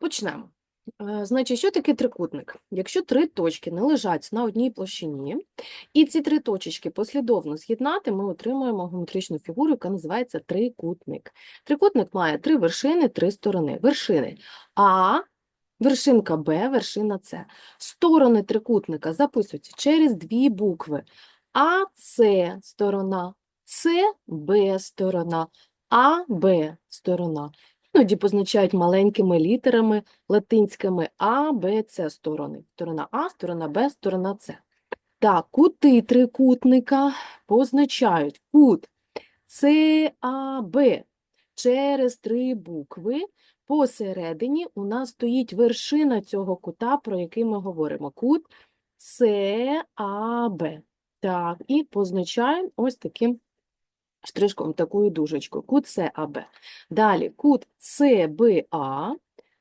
Почнемо. Е, Значить, що таке трикутник? Якщо три точки не лежать на одній площині, і ці три точечки послідовно з'єднати, ми отримуємо геометричну фігуру, яка називається трикутник. Трикутник має три вершини, три сторони. Вершини А, вершинка Б, вершина С. Сторони трикутника записуються через дві букви. А С сторона, С Б сторона, А Б сторона. Іноді позначають маленькими літерами латинськими А, Б, С сторони. Сторона А, сторона Б, сторона С. Так, кути трикутника позначають кут САБ через три букви. Посередині у нас стоїть вершина цього кута, про який ми говоримо. Кут САБ. Так, і позначаємо ось таким штришком, такою дужечкою. Кут САБ. Далі кут СБА.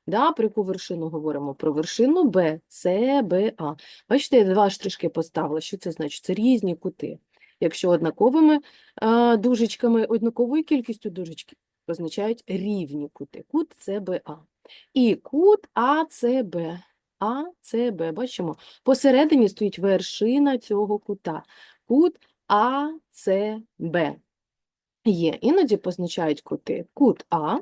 Да, про вершину говоримо? Про вершину Б, СБА. Бачите, я два штришки поставила. Що це значить? Це різні кути. Якщо однаковими а, дужечками, однаковою кількістю дужечків позначають рівні кути. Кут СБА. І кут АЦБ. АЦБ, бачимо, посередині стоїть вершина цього кута. Кут АЦБ. Є, іноді позначають кути кут А,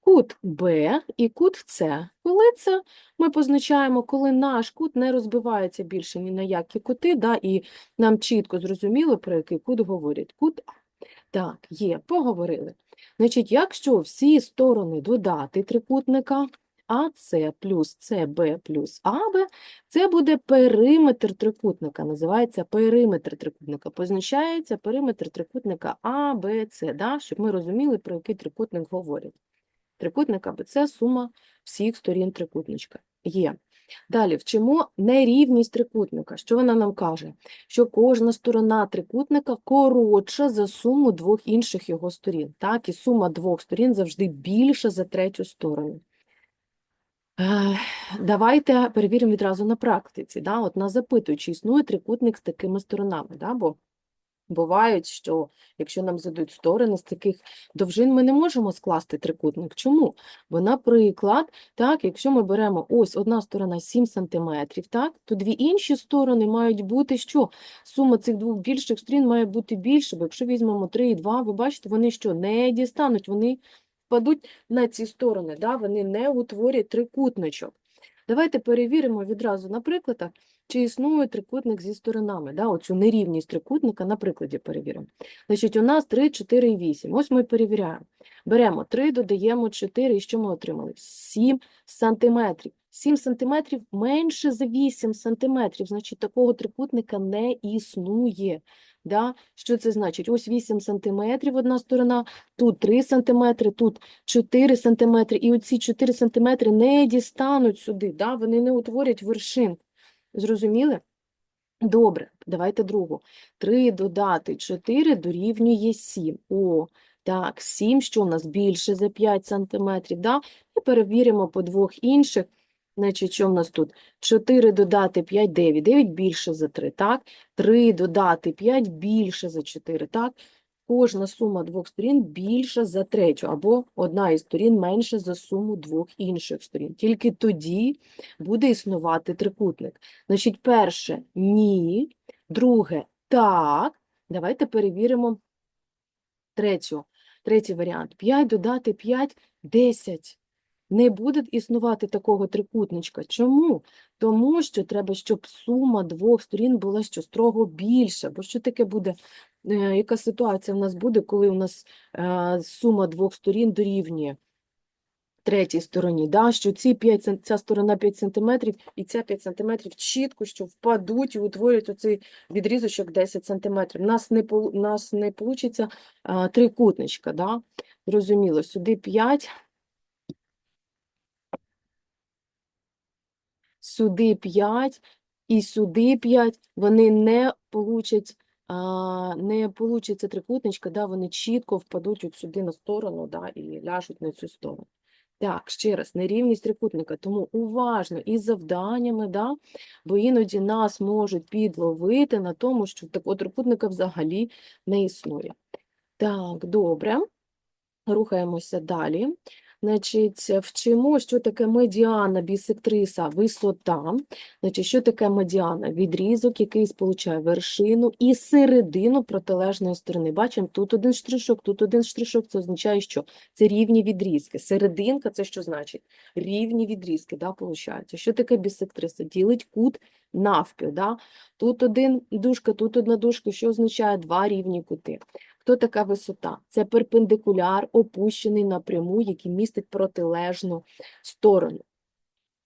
кут Б і кут С. Коли це ми позначаємо, коли наш кут не розбивається більше ні на які кути, да, і нам чітко зрозуміло, про який кут говорять. Кут А. Так, є, поговорили. Значить, якщо всі сторони додати трикутника АС плюс СБ плюс АБ, це буде периметр трикутника, називається периметр трикутника. Позначається периметр трикутника А, Б, С, да? щоб ми розуміли, про який трикутник говорять. Трикутник АБЦ – сума всіх сторін трикутничка. Є. Далі вчимо нерівність трикутника. Що вона нам каже? Що кожна сторона трикутника коротша за суму двох інших його сторін. Так, і сума двох сторін завжди більша за третю сторону. Е, Давайте перевіримо відразу на практиці. Да? От нас запитують, чи існує трикутник з такими сторонами. Да? Бо бувають, що якщо нам задають сторони з таких довжин, ми не можемо скласти трикутник. Чому? Бо, наприклад, так, якщо ми беремо ось одна сторона 7 см, так, то дві інші сторони мають бути що? Сума цих двох більших сторін має бути більше, бо якщо візьмемо 3 і 2, ви бачите, вони що? Не дістануть, вони впадуть на ці сторони, да? вони не утворять трикутничок. Давайте перевіримо відразу на прикладах, чи існує трикутник зі сторонами. Да? Оцю нерівність трикутника на прикладі перевіримо. Значить, у нас 3, 4 і 8. Ось ми перевіряємо. Беремо 3, додаємо 4, і що ми отримали? 7 сантиметрів. 7 сантиметрів менше за 8 сантиметрів, значить, такого трикутника не існує. Да? Що це значить? Ось 8 сантиметрів одна сторона, тут 3 сантиметри, тут 4 сантиметри, і оці 4 сантиметри не дістануть сюди, да? вони не утворять вершин. Зрозуміли? Добре, давайте другу. 3 додати 4 дорівнює 7. О, так, 7, що у нас більше за 5 сантиметрів, да? І перевіримо по двох інших. Значить, що в нас тут? 4 додати 5, 9. 9 більше за 3, так? 3 додати 5 більше за 4, так? Кожна сума двох сторін більша за третю, або одна із сторін менша за суму двох інших сторін. Тільки тоді буде існувати трикутник. Значить, перше – ні, друге – так. Давайте перевіримо третю. Третій варіант. 5 додати 5 – 10. Не буде існувати такого трикутничка. Чому? Тому що треба, щоб сума двох сторін була що строго більша. Бо що таке буде, е, яка ситуація в нас буде, коли у нас е, сума двох сторін дорівнює третій стороні, да? що ці 5, ця сторона 5 см і ця 5 см чітко що впадуть і утворять оцей відрізочок 10 см. У нас не, нас не вийде трикутничка. Да? Зрозуміло, сюди 5, сюди 5 і сюди 5, вони не получать, а, не получиться трикутничка, да, вони чітко впадуть от сюди на сторону да, і ляжуть на цю сторону. Так, ще раз, нерівність трикутника, тому уважно із завданнями, да, бо іноді нас можуть підловити на тому, що такого трикутника взагалі не існує. Так, добре. Рухаємося далі. Значить, вчимо, що таке медіана бісектриса, висота. Значить, що таке медіана? Відрізок, який сполучає вершину і середину протилежної сторони. Бачимо, тут один штришок, тут один штришок. Це означає, що це рівні відрізки. Серединка це що значить? Рівні відрізки, да, виходить. Що таке бісектриса? Ділить кут навпіл. Да? Тут один дужка, тут одна дужка, що означає два рівні кути. Хто така висота? Це перпендикуляр, опущений напряму, який містить протилежну сторону.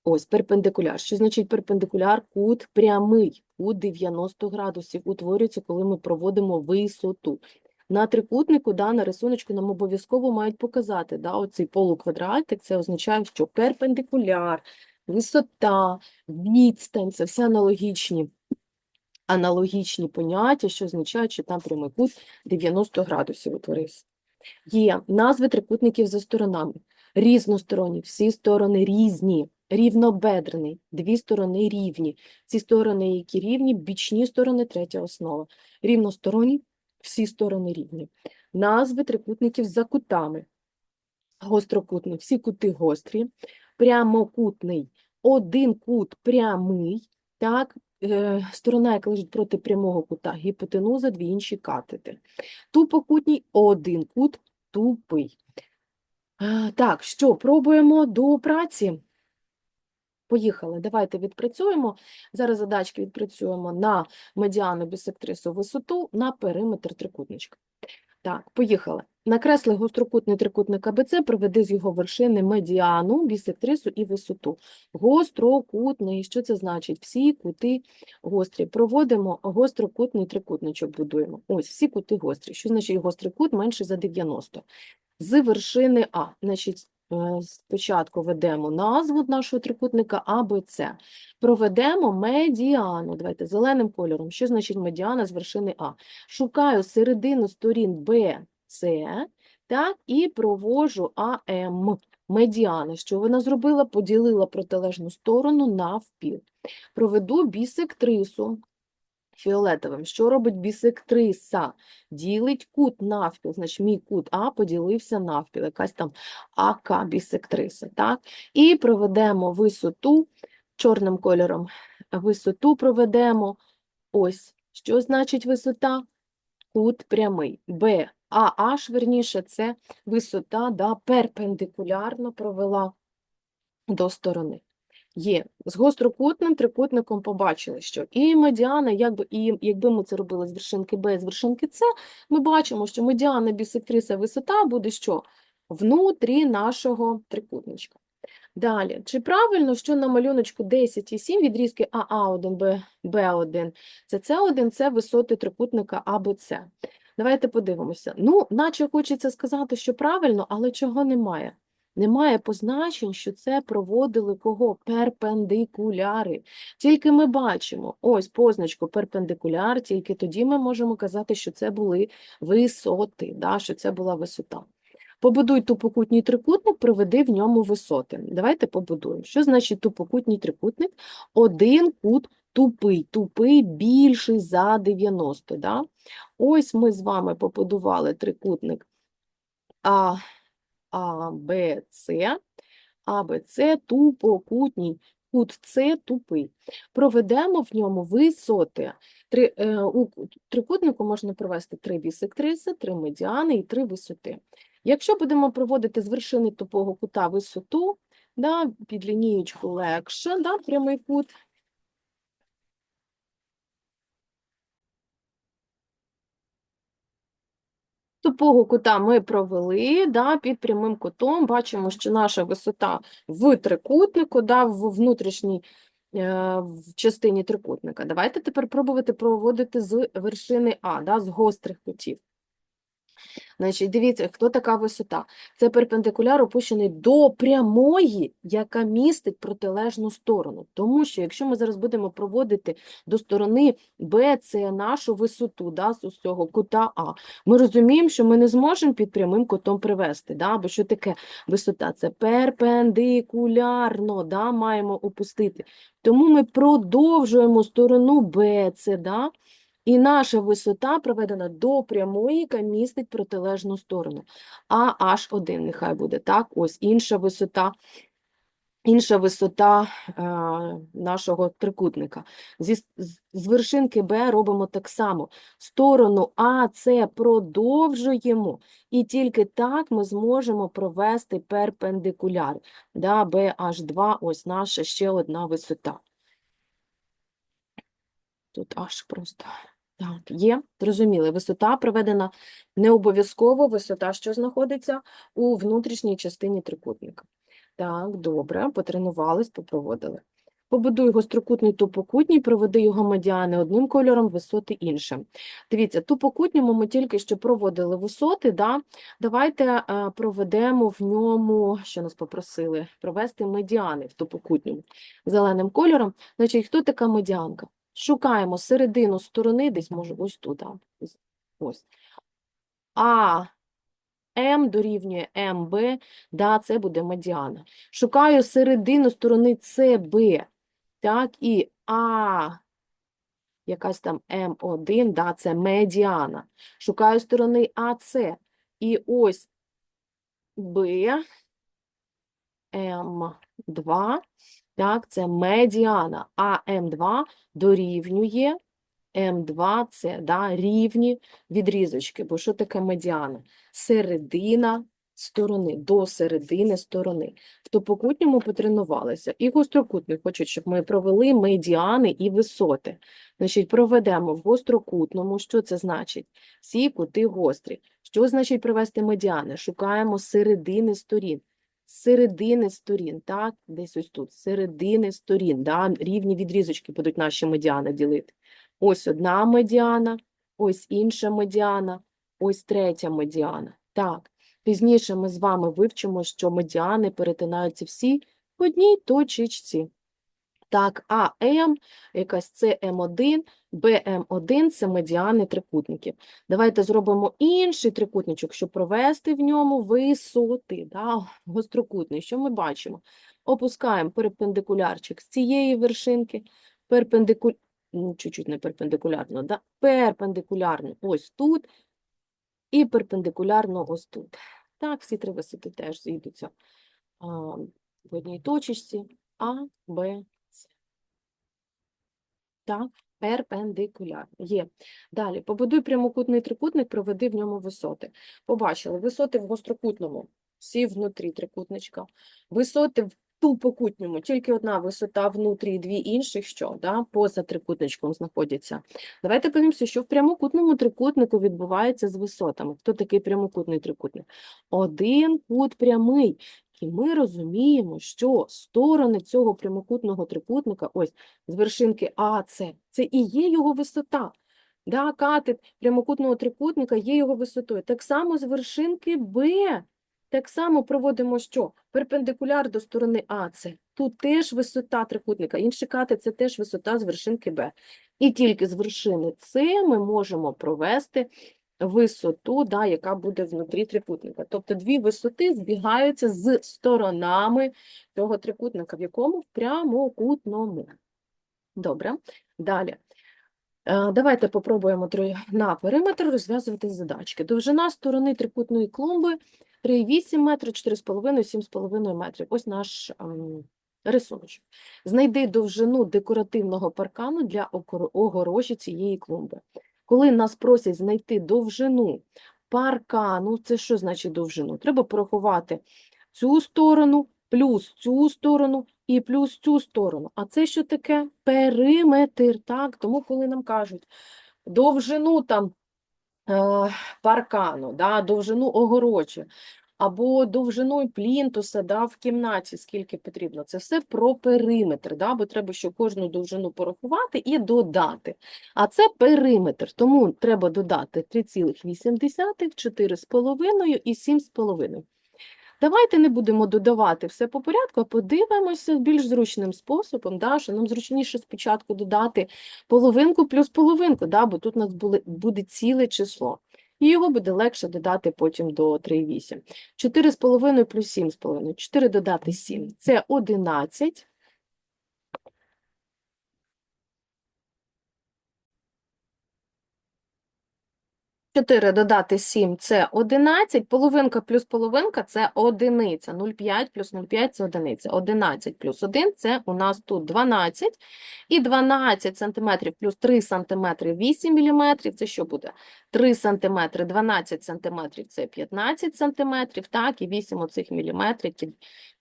Ось перпендикуляр. Що значить перпендикуляр? Кут прямий, кут 90 градусів утворюється, коли ми проводимо висоту. На трикутнику, да, на рисуночку нам обов'язково мають показати да, оцей полуквадратик, це означає, що перпендикуляр, висота, відстань, це все аналогічні аналогічні поняття, що означають, що там прямий кут 90 градусів утворився. Є назви трикутників за сторонами. Різносторонні, всі сторони різні, рівнобедрений, дві сторони рівні. Ці сторони, які рівні, бічні сторони, третя основа. Рівносторонні, всі сторони рівні. Назви трикутників за кутами. Гострокутний, всі кути гострі. Прямокутний, один кут прямий, так, сторона, яка лежить проти прямого кута, гіпотенуза, дві інші катети. Тупокутній один кут тупий. Е, Так, що, пробуємо до праці? Поїхали, давайте відпрацюємо. Зараз задачки відпрацюємо на медіану бісектрису висоту на периметр трикутничка. Так, поїхали. Накресли гострокутний трикутник АБЦ, проведи з його вершини медіану, бісектрису і висоту. Гострокутний, що це значить? Всі кути гострі. Проводимо гострокутний трикутничок, будуємо. Ось, всі кути гострі. Що значить гострий кут менше за 90? З вершини А. Значить, е, спочатку ведемо назву нашого трикутника АБЦ. Проведемо медіану. Давайте зеленим кольором. Що значить медіана з вершини А? Шукаю середину сторін Б, С, так, і провожу АМ. Медіани. Що вона зробила? Поділила протилежну сторону навпіл. Проведу бісектрису фіолетовим. Що робить бісектриса? Ділить кут навпіл. Значить, мій кут А поділився навпіл. Якась там АК бісектриса. Так? І проведемо висоту чорним кольором. Висоту проведемо. Ось. Що значить висота? Кут прямий. Б. А H, верніше, це висота, да, перпендикулярно провела до сторони. Є. З гострокутним трикутником побачили, що і медіана, якби, і якби ми це робили з вершинки Б, з вершинки С, ми бачимо, що медіана бісектриса висота буде що? Внутрі нашого трикутничка. Далі, чи правильно, що на малюночку 10 і 7 відрізки АА1, Б, Б1, це С1, це висоти трикутника АБЦ. Давайте подивимося. Ну, наче хочеться сказати, що правильно, але чого немає? Немає позначень, що це проводили кого? Перпендикуляри. Тільки ми бачимо ось позначку перпендикуляр, тільки тоді ми можемо казати, що це були висоти, да, що це була висота. Побудуй тупокутній трикутник, проведи в ньому висоти. Давайте побудуємо. Що значить тупокутній трикутник? Один кут тупий, тупий більший за 90. Да? Ось ми з вами побудували трикутник А, А, Б, С, А, Б, С, тупокутній, кут С тупий. Проведемо в ньому висоти. Три, е, у трикутнику можна провести три бісектриси, три медіани і три висоти. Якщо будемо проводити з вершини тупого кута висоту, да, під лінієчку легше, да, прямий кут, Тупого кута ми провели, да, під прямим кутом бачимо, що наша висота в трикутнику, да, в внутрішній е, частині трикутника. Давайте тепер пробувати проводити з вершини А, да, з гострих кутів. Значить, дивіться, хто така висота? Це перпендикуляр опущений до прямої, яка містить протилежну сторону. Тому що якщо ми зараз будемо проводити до сторони Б, це нашу висоту, да, з цього кута А, ми розуміємо, що ми не зможемо під прямим кутом привести. Да? Бо що таке висота? Це перпендикулярно, да, маємо опустити. Тому ми продовжуємо сторону Б, це, да, І наша висота проведена до прямої, яка містить протилежну сторону. А H1 нехай буде, так? Ось інша висота, інша висота е, нашого трикутника. Зі, з вершинки Б робимо так само. Сторону АС продовжуємо, і тільки так ми зможемо провести перпендикуляр. Да, BH2, ось наша ще одна висота. Тут аж просто. Так, є, зрозуміли. Висота проведена не обов'язково висота, що знаходиться у внутрішній частині трикутника. Так, добре, потренувались, попроводили. Побудуй гострокутний тупокутній, проведи його медіани одним кольором, висоти іншим. Дивіться, тупокутньому ми тільки що проводили висоти, да? давайте е, проведемо в ньому, що нас попросили, провести медіани в тупокутньому зеленим кольором. Значить, хто така медіанка? Шукаємо середину сторони, десь може ось тут. Ось. А М дорівнює МБ, да, це буде медіана. Шукаю середину сторони СБ, так, і А, якась там М1, да, це медіана. Шукаю сторони АС, і ось Б, М2, так, це медіана, а М2 дорівнює М2 це да, рівні відрізочки. Бо що таке медіана? Середина сторони, до середини сторони. В топокутньому потренувалися. І гострокутний хочуть, щоб ми провели медіани і висоти. Значить, проведемо в гострокутному. Що це значить? Всі кути гострі. Що значить провести медіани? Шукаємо середини сторін. Середини сторін, так, десь ось тут, середини сторін, да, рівні відрізочки будуть наші медіани ділити. Ось одна медіана, ось інша медіана, ось третя медіана. Так, пізніше ми з вами вивчимо, що медіани перетинаються всі в одній точечці. Так, АМ, якась це М1, БМ1 – це медіани трикутників. Давайте зробимо інший трикутничок, щоб провести в ньому висоти, да, гострокутний. Що ми бачимо? Опускаємо перпендикулярчик з цієї вершинки, перпендику... чуть-чуть не перпендикулярно, да? перпендикулярно ось тут і перпендикулярно ось тут. Так, всі три висоти теж зійдуться в одній точечці А, Б, С. Так, перпендикулярно. Є. Далі, побудуй прямокутний трикутник, проведи в ньому висоти. Побачили, висоти в гострокутному, всі внутрі трикутничка. Висоти в тупокутньому, тільки одна висота внутрі дві інших, що да, поза трикутничком знаходяться. Давайте подивимося, що в прямокутному трикутнику відбувається з висотами. Хто такий прямокутний трикутник? Один кут прямий. І ми розуміємо, що сторони цього прямокутного трикутника, ось з вершинки АС, це і є його висота. Да, катет прямокутного трикутника є його висотою. Так само з вершинки Б. Так само проводимо що? Перпендикуляр до сторони АС. Тут теж висота трикутника. Інший катет – це теж висота з вершинки Б. І тільки з вершини С ми можемо провести висоту, да, яка буде внутрі трикутника. Тобто дві висоти збігаються з сторонами цього трикутника, в якому в прямокутному. Добре, далі. Е, Давайте попробуємо на периметр розв'язувати задачки. Довжина сторони трикутної клумби 3,8 метри, 4,5, 7,5 метрів. Ось наш ем, рисуночок. Знайди довжину декоративного паркану для огорожі цієї клумби. Коли нас просять знайти довжину паркану, це що значить довжину? Треба порахувати цю сторону, плюс цю сторону і плюс цю сторону. А це що таке? Периметр, так? Тому коли нам кажуть довжину там е, паркану, да, довжину огорожі, або довжину плінтуса да, в кімнаті, скільки потрібно. Це все про периметр, да, бо треба ще кожну довжину порахувати і додати. А це периметр, тому треба додати 3,8, 4,5 і 7,5. Давайте не будемо додавати все по порядку, а подивимося більш зручним способом, да, що нам зручніше спочатку додати половинку плюс половинку, да, бо тут у нас буде ціле число. І його буде легше додати потім до 3,8. 4,5 плюс 7,5. 4 додати 7 – це 11. 4 додати 7 – це 11, половинка плюс половинка – це одиниця, 0,5 плюс 0,5 – це одиниця, 11 плюс 1 – це у нас тут 12, і 12 сантиметрів плюс 3 сантиметри – 8 міліметрів, це що буде? 3 сантиметри, 12 сантиметрів – це 15 сантиметрів, так, і 8 оцих міліметрів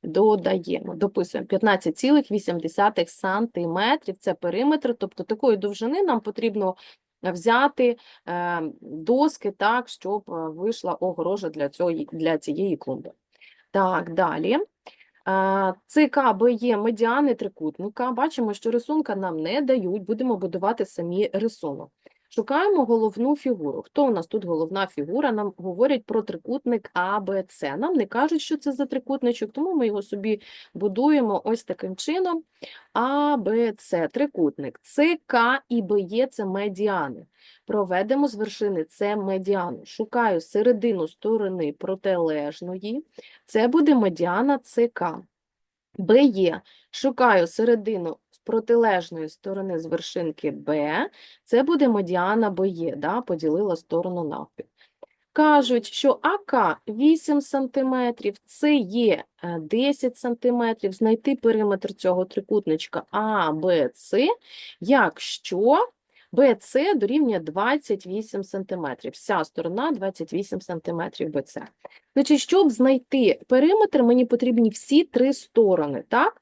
додаємо, дописуємо 15,8 сантиметрів, це периметр, тобто такої довжини нам потрібно взяти е, доски так, щоб е, вийшла огорожа для, цього, для цієї клумби. Так, далі. Е, БЄ медіани трикутника. Бачимо, що рисунка нам не дають, будемо будувати самі рисунок. Шукаємо головну фігуру. Хто у нас тут головна фігура? Нам говорять про трикутник АБЦ. Нам не кажуть, що це за трикутничок, тому ми його собі будуємо ось таким чином. АБЦ трикутник. ЦК і БЄ – це медіани. Проведемо з вершини С медіану. Шукаю середину сторони протилежної. Це буде медіана ЦК. БЄ. Шукаю середину з протилежної сторони з вершинки Б. Це буде медіана БЄ, да? поділила сторону навпіл. Кажуть, що АК 8 см, СЄ 10 см, знайти периметр цього трикутничка АБЦ, якщо БЦ дорівнює 28 см. Вся сторона 28 см БЦ. Значить, щоб знайти периметр, мені потрібні всі три сторони, так?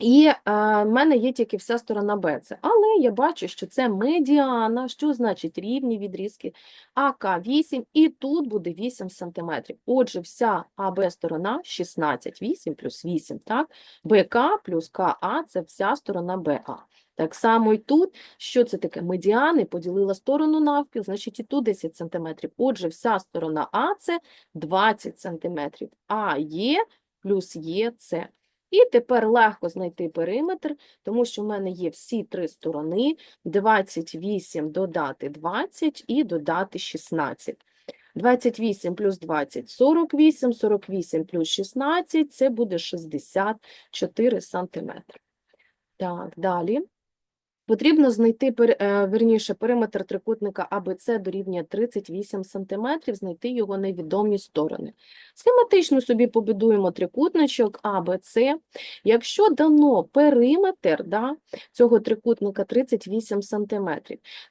І е, в мене є тільки вся сторона БЦ. Але я бачу, що це медіана, що значить рівні відрізки АК 8, і тут буде 8 см. Отже, вся АБ сторона 16, 8 плюс 8, так? БК плюс КА – це вся сторона БА. Так само і тут, що це таке? Медіани поділила сторону навпіл, значить і тут 10 см. Отже, вся сторона А – це 20 см. А є плюс є. І тепер легко знайти периметр, тому що в мене є всі три сторони, 28 додати 20 і додати 16. 28 плюс 20 – 48, 48 плюс 16 – це буде 64 сантиметри. Так, далі. Потрібно знайти, е, верніше, периметр трикутника АБЦ дорівнює 38 см, знайти його невідомі сторони. Схематично собі побудуємо трикутничок АБЦ. Якщо дано периметр да, цього трикутника 38 см,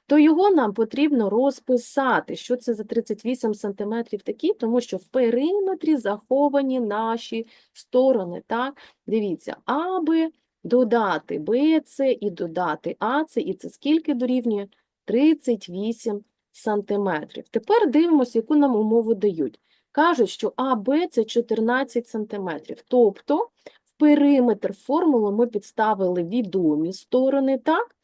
то його нам потрібно розписати, що це за 38 см такі, тому що в периметрі заховані наші сторони. Так? Дивіться, АБ додати БЦ і додати АЦ, і це скільки дорівнює? 38 сантиметрів. Тепер дивимося, яку нам умову дають. Кажуть, що АБ – це 14 сантиметрів. Тобто в периметр формули ми підставили відомі сторони, так?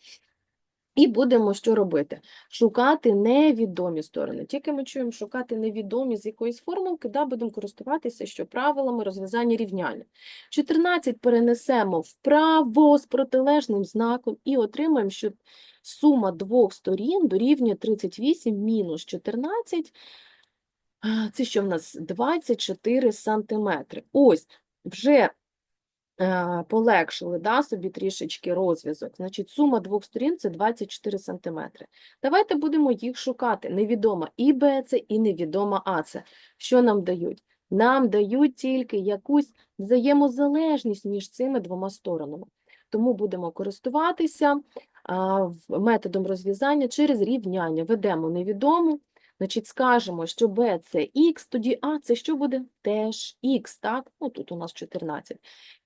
І будемо що робити? Шукати невідомі сторони. Тільки ми чуємо шукати невідомі з якоїсь формулки, да, будемо користуватися що правилами розв'язання рівняння. 14 перенесемо вправо з протилежним знаком і отримаємо, що сума двох сторін дорівнює 38 мінус 14. Це що в нас? 24 сантиметри. Ось, вже полегшили да, собі трішечки розв'язок. Значить, сума двох сторін – це 24 сантиметри. Давайте будемо їх шукати. Невідома і БЦ, і невідома АЦ. Що нам дають? Нам дають тільки якусь взаємозалежність між цими двома сторонами. Тому будемо користуватися а, методом розв'язання через рівняння. Ведемо невідому, значить скажемо, що b – це х, тоді а – це що буде? Теж х, так? Ну, тут у нас 14.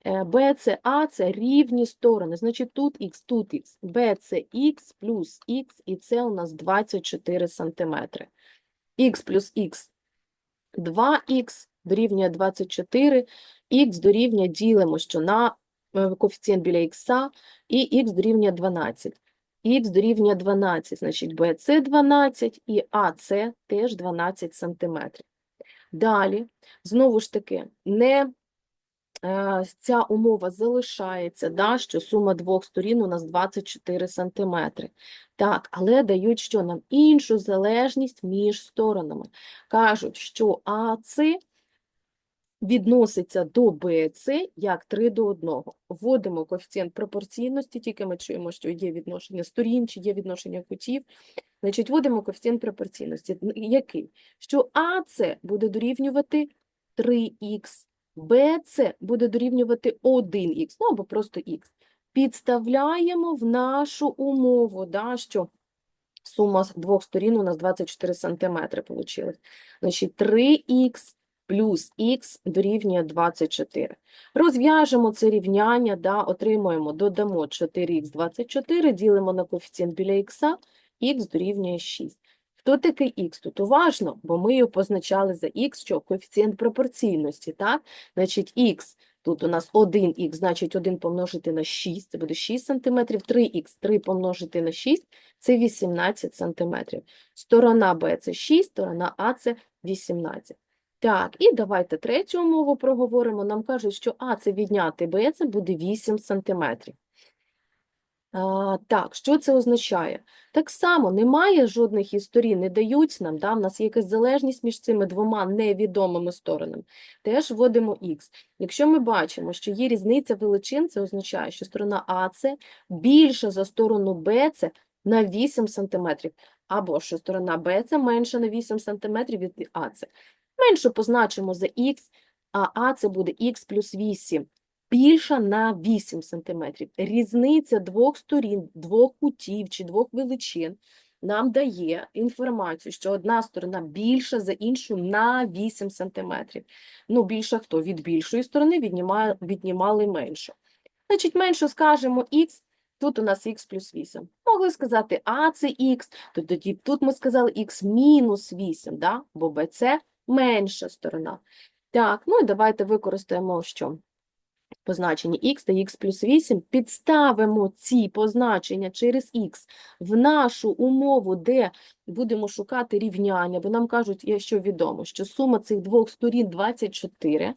Е, b – це а – це рівні сторони, значить тут х, тут х. b – це х плюс х, і це у нас 24 сантиметри. х плюс х 2х дорівнює 24, х дорівнює ділимо, що на е, коефіцієнт біля х, і х дорівнює 12. Х дорівнює 12, значить BC 12 і AC теж 12 сантиметрів. Далі, знову ж таки, не е, ця умова залишається, да, що сума двох сторін у нас 24 сантиметри. Так, але дають що нам? Іншу залежність між сторонами. Кажуть, що АЦ відноситься до BC як 3 до 1. Вводимо коефіцієнт пропорційності, тільки ми чуємо, що є відношення сторін, чи є відношення кутів. Значить, вводимо коефіцієнт пропорційності. Який? Що АС буде дорівнювати 3х, BC буде дорівнювати 1х, ну або просто х. Підставляємо в нашу умову, да, що сума двох сторін у нас 24 сантиметри вийшло. Значить, 3х плюс х дорівнює 24. Розв'яжемо це рівняння, да, отримуємо, додамо 4х 24, ділимо на коефіцієнт біля х, х дорівнює 6. Хто такий х? Тут уважно, бо ми його позначали за х, що коефіцієнт пропорційності, так? Значить, х, тут у нас 1х, значить 1 помножити на 6, це буде 6 см, 3х, 3 помножити на 6, це 18 см. Сторона Б це 6, сторона А це 18. Так, і давайте третю умову проговоримо. Нам кажуть, що А це відняти Б, це буде 8 см. А, так, що це означає? Так само немає жодних із сторін, не дають нам, да? в нас є якась залежність між цими двома невідомими сторонами. Теж вводимо х. Якщо ми бачимо, що є різниця величин, це означає, що сторона АС більша за сторону БЦ на 8 см, або що сторона БЦ менша на 8 см від АЦ. Менше позначимо за х, а АЦ буде х плюс 8 більша на 8 см. Різниця двох сторін, двох кутів чи двох величин нам дає інформацію, що одна сторона більша за іншу на 8 см. Ну, більша хто? Від більшої сторони віднімає, віднімали меншу. Значить, менше скажемо х, тут у нас х плюс 8. Могли сказати а це х, то тоді тут ми сказали х мінус 8, да? бо bc менша сторона. Так, ну і давайте використаємо що? позначення х та х плюс 8, підставимо ці позначення через х в нашу умову, де будемо шукати рівняння, бо нам кажуть, що відомо, що сума цих двох сторін 24,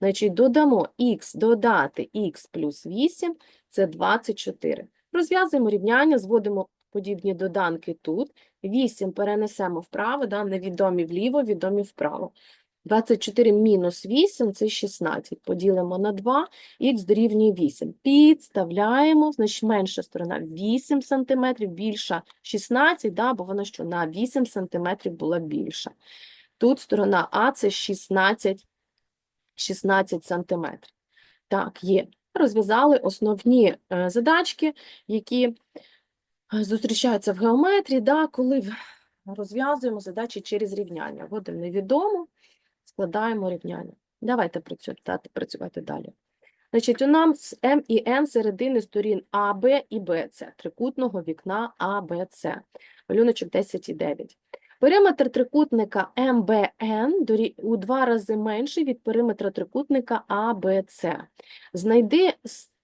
значить додамо х додати х плюс 8, це 24. Розв'язуємо рівняння, зводимо подібні доданки тут, 8 перенесемо вправо, да, невідомі вліво, відомі вправо. 24 мінус 8 – це 16. Поділимо на 2, х дорівнює 8. Підставляємо, значить менша сторона 8 см, більша 16, да, бо вона що, на 8 см була більша. Тут сторона А – це 16, 16 см. Так, є. Розв'язали основні е, задачки, які е, зустрічаються в геометрії, да, коли розв'язуємо задачі через рівняння. Вводимо невідому, складаємо рівняння. Давайте працювати, працювати далі. Значить, у нас М і Н середини сторін АБ і БЦ, трикутного вікна АБЦ. Малюночок 10 і 9. Периметр трикутника МБН у два рази менший від периметра трикутника АБЦ. Знайди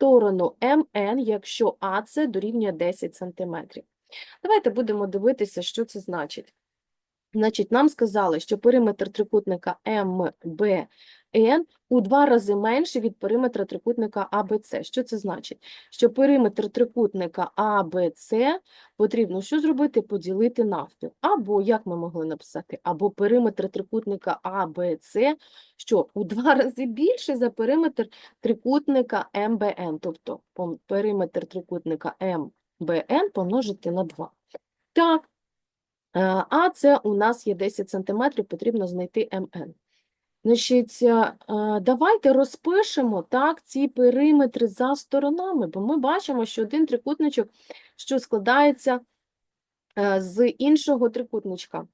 сторону МН, якщо АЦ дорівнює 10 см. Давайте будемо дивитися, що це значить. Значить, нам сказали, що периметр трикутника МБН у два рази менший від периметра трикутника АБЦ. Що це значить? Що периметр трикутника АБЦ потрібно що зробити? Поділити навпіл. Або, як ми могли написати, або периметр трикутника АБЦ, що у два рази більше за периметр трикутника МБН. Тобто периметр трикутника МБН помножити на 2. Так, Е, А це у нас є 10 см, потрібно знайти МН. Значить, е, е, давайте розпишемо так, ці периметри за сторонами, бо ми бачимо, що один трикутничок, що складається е, з іншого трикутничка.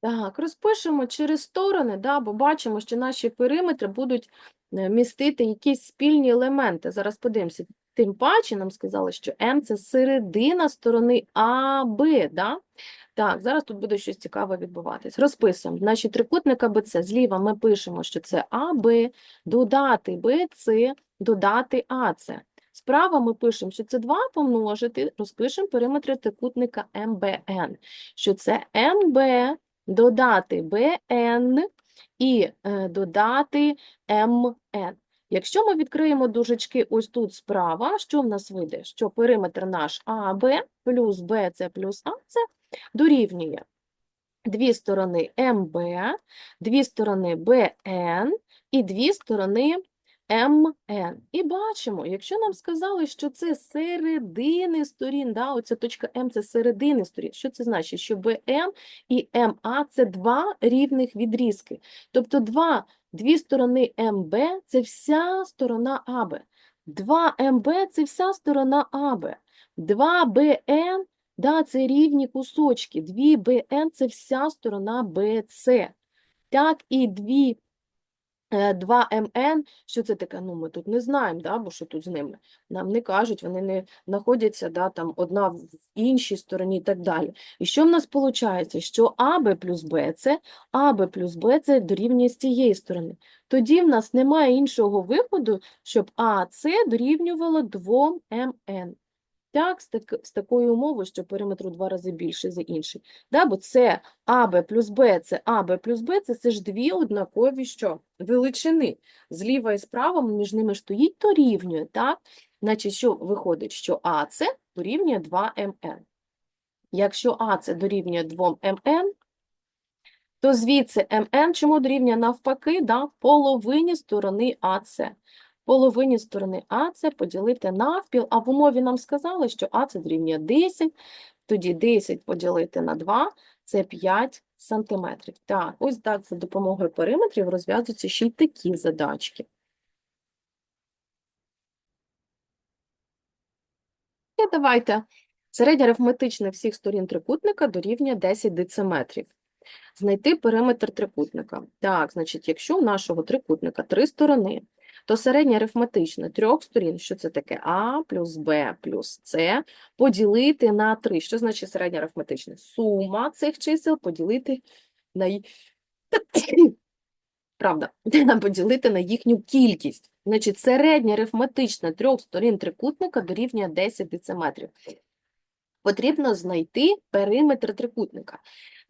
Так, розпишемо через сторони, да, бо бачимо, що наші периметри будуть містити якісь спільні елементи. Зараз подивимося. Тим паче нам сказали, що М – це середина сторони АБ, да? Так, зараз тут буде щось цікаве відбуватись. Розписуємо. Значить, трикутник АБЦ. Зліва ми пишемо, що це АБ, додати БЦ, додати АЦ. Справа ми пишемо, що це 2 помножити, розпишемо периметри трикутника МБН, що це МБ додати БН і е, додати МН. Якщо ми відкриємо дужечки ось тут справа, що в нас вийде? Що периметр наш АБ плюс БЦ плюс АЦ дорівнює дві сторони МБ, дві сторони БН і дві сторони МН. І бачимо, якщо нам сказали, що це середини сторін, да, оця точка М – це середини сторін, що це значить? Що БМ і МА – це два рівних відрізки. Тобто два, дві сторони МБ – це вся сторона АБ. 2 МБ – це вся сторона АБ. 2 БН – да, це рівні кусочки. 2 БН – це вся сторона БЦ. Так, і 2 2 МН, що це таке? Ну, ми тут не знаємо, да, бо що тут з ними. Нам не кажуть, вони не знаходяться да, там, одна в іншій стороні і так далі. І що в нас виходить? Що АБ плюс БЦ, АБ плюс БЦ дорівнює з цієї сторони. Тоді в нас немає іншого виходу, щоб АЦ дорівнювало 2 МН. Так, з, так, з такою умовою, що периметр у два рази більше за інший. Да, бо це АБ плюс Б, це АБ плюс Б, це, це ж дві однакові що? величини. Зліва і справа між ними стоїть дорівнює, так? Значить, що виходить, що АЦ дорівнює 2МН. Якщо АЦ дорівнює 2МН, то звідси МН чому дорівнює навпаки, да? половині сторони АЦ. Половині сторони АЦ поділити навпіл, а в умові нам сказали, що АЦ дорівнює 10, тоді 10 поділити на 2 – це 5 сантиметрів. Так, ось так за допомогою периметрів розв'язуються ще й такі задачки. І давайте. Середня арифметична всіх сторін трикутника дорівнює 10 дециметрів. Знайти периметр трикутника. Так, значить, якщо у нашого трикутника три сторони, то середня арифметична трьох сторін, що це таке? А плюс Б плюс С, поділити на 3. Що значить середня арифметична? Сума цих чисел поділити на Правда, поділити на їхню кількість. Значить, середня арифметична трьох сторін трикутника дорівнює 10 дециметрів. Потрібно знайти периметр трикутника.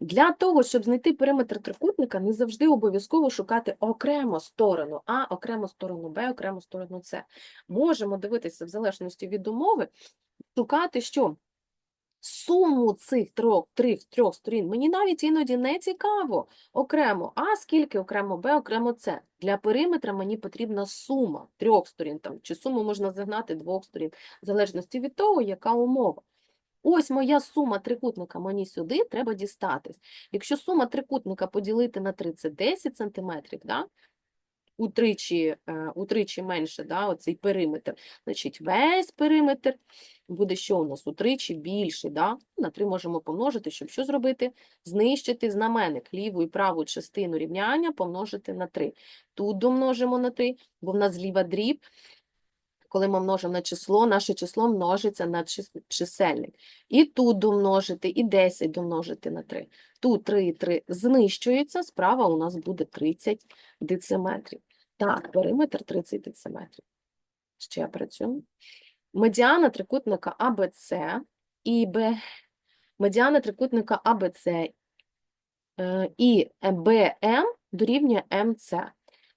Для того, щоб знайти периметр трикутника, не завжди обов'язково шукати окремо сторону А, окремо сторону Б, окремо сторону С. Можемо дивитися в залежності від умови, шукати що? Суму цих трьох, трьох, трьох сторін. Мені навіть іноді не цікаво окремо А, скільки окремо Б, окремо С. Для периметра мені потрібна сума трьох сторін, там, чи суму можна загнати двох сторін, в залежності від того, яка умова. Ось моя сума трикутника мені сюди треба дістатись. Якщо сума трикутника поділити на 3 – це 10 см, да? утричі, е, утричі менше да, оцей периметр, значить весь периметр буде що у нас? Утричі більший. Да? На 3 можемо помножити, щоб що зробити? Знищити знаменник ліву і праву частину рівняння помножити на 3. Тут домножимо на 3, бо в нас зліва дріб, коли ми множимо на число, наше число множиться на чисельник. І тут домножити, і 10 домножити на 3. Тут 3 і 3 знищується, справа у нас буде 30 дециметрів. Так, периметр 30 дециметрів. Ще працюємо. Медіана трикутника АБЦ і Б. Медіана трикутника АБЦ е, і БМ дорівнює МЦ.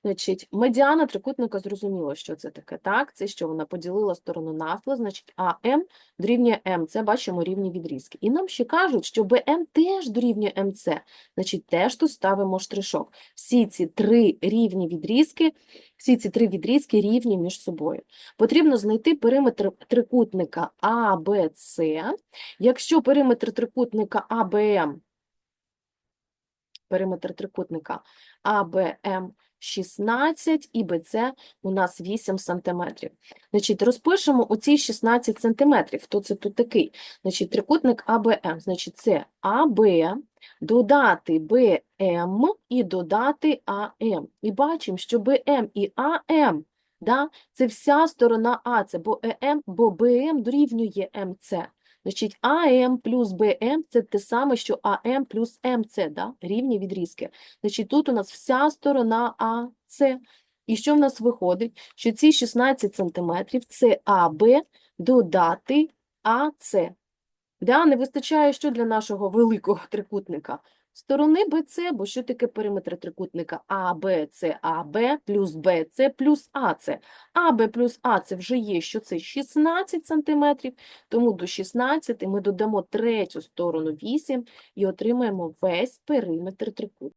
Значить, медіана трикутника зрозуміло, що це таке. Так, це що вона поділила сторону навпіл, значить АМ дорівнює М. Це бачимо рівні відрізки. І нам ще кажуть, що БМ теж дорівнює МЦ. Значить, теж тут ставимо штришок. Всі ці три рівні відрізки, всі ці три відрізки рівні між собою. Потрібно знайти периметр трикутника АБЦ. Якщо периметр трикутника АБМ, периметр трикутника АБМ 16 і БЦ у нас 8 сантиметрів. Значить, розпишемо оці 16 сантиметрів. Хто це тут такий? Значить, трикутник АБМ. Значить, це АБ, додати БМ і додати АМ. І бачимо, що БМ і АМ, да, це вся сторона А, це бо ЕМ, бо БМ дорівнює МЦ. Значить, АМ плюс БМ – це те саме, що АМ плюс МЦ, да? рівні відрізки. Значить, тут у нас вся сторона АЦ. І що в нас виходить? Що ці 16 сантиметрів – це АБ додати АЦ. Да? Не вистачає що для нашого великого трикутника? Сторони BC, бо що таке периметр трикутника АБ плюс BC плюс АЦ. АБ плюс АЦ вже є, що це 16 см, тому до 16 ми додамо третю сторону 8 і отримаємо весь периметр трикутника.